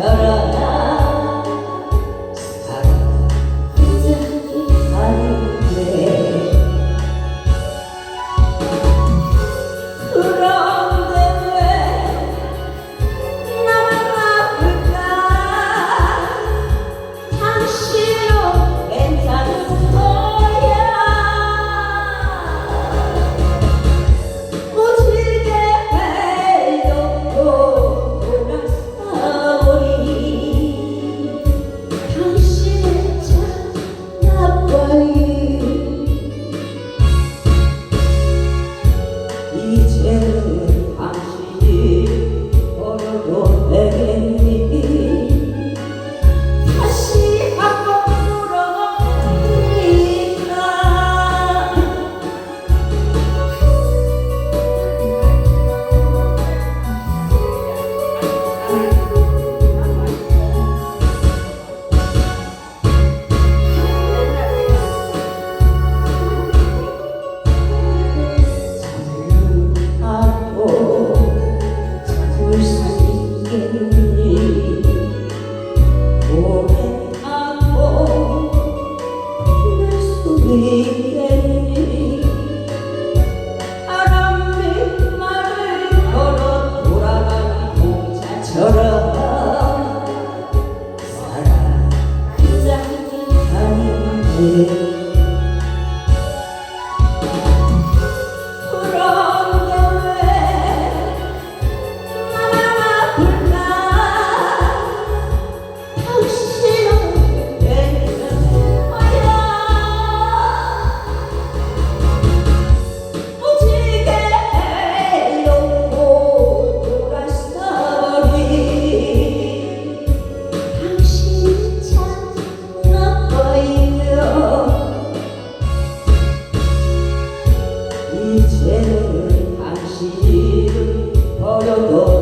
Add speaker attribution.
Speaker 1: Kara 고생이 고백하고 내 속에 바람에 말을 걸어 돌아가는 공자처럼 사랑 그장이 아닌데 心里保留多。